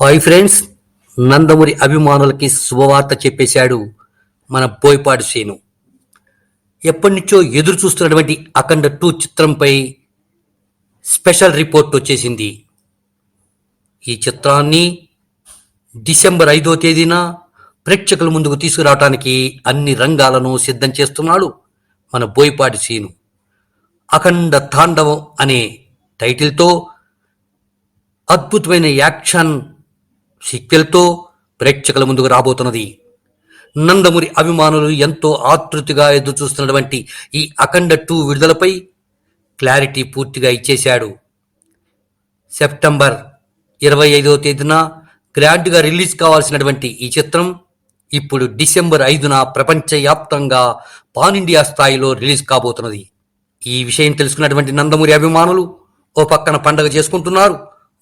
Hi friends Nandamuri అభిమానులకి శుభవార్త చెప్పేశాడు మన బోయపాటి శ్రీను. ఎప్పటి నుంచో ఎదురు చూస్తున్నటువంటి అఖండ టూ చిత్రంపై స్పెషల్ రిపోర్ట్ వచ్చేసింది. ఈ చిత్రాన్ని డిసెంబర్ ఐదో తేదీన ప్రేక్షకుల ముందుకు తీసుకురావడానికి అన్ని రంగాలను సిద్ధం చేస్తున్నాడు మన బోయపాటి శ్రీను. అఖండ తాండవం అనే టైటిల్తో అద్భుతమైన యాక్షన్ సీక్వెల్తో ప్రేక్షకుల ముందుకు రాబోతున్నది. నందమూరి అభిమానులు ఎంతో ఆతృతిగా ఎదురుచూస్తున్నటువంటి ఈ అఖండ టూ విడుదలపై క్లారిటీ పూర్తిగా ఇచ్చేశాడు. సెప్టెంబర్ ఇరవై ఐదవ తేదీన గ్రాండ్గా రిలీజ్ కావాల్సినటువంటి ఈ చిత్రం ఇప్పుడు డిసెంబర్ ఐదున ప్రపంచవ్యాప్తంగా పాన్ ఇండియా స్థాయిలో రిలీజ్ కాబోతున్నది. ఈ విషయం తెలుసుకున్నటువంటి నందమూరి అభిమానులు ఓ పక్కన పండగ చేసుకుంటున్నారు.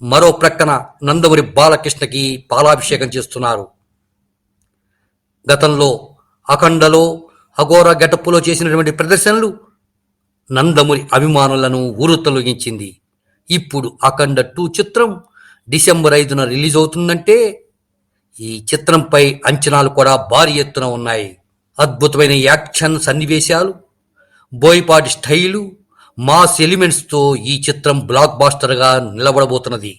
మరో ప్రక్కన నందమూరి బాలకృష్ణకి పాలాభిషేకం చేస్తున్నారు. గతంలో అఖండలో అఘోర గటప్పులో చేసినటువంటి ప్రదర్శనలు నందమూరి అభిమానులను ఊరుతొలగించింది ఇప్పుడు అఖండ టూ చిత్రం డిసెంబర్ ఐదున రిలీజ్ అవుతుందంటే ఈ చిత్రంపై అంచనాలు కూడా భారీ ఎత్తున ఉన్నాయి. అద్భుతమైన యాక్షన్ సన్నివేశాలు బోయపాటి స్టైలు మాస్ ఎలిమెంట్స్తో ఈ చిత్రం బ్లాక్ బాస్టర్గా నిలబడబోతున్నది.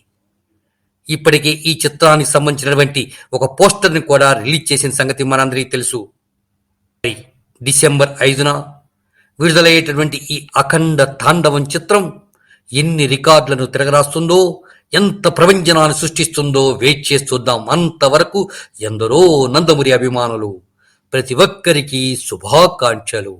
ఇప్పటికే ఈ చిత్రానికి సంబంధించినటువంటి ఒక పోస్టర్ని కూడా రిలీజ్ చేసిన సంగతి మనందరికీ తెలుసు. డిసెంబర్ ఐదున విడుదలయ్యేటటువంటి ఈ అఖండ తాండవం చిత్రం ఎన్ని రికార్డులను తిరగరాస్తుందో ఎంత ప్రపంచనాన్ని సృష్టిస్తుందో వెయిట్ చేస్తుందాం అంతవరకు ఎందరో నందమూరి అభిమానులు ప్రతి ఒక్కరికి శుభాకాంక్షలు.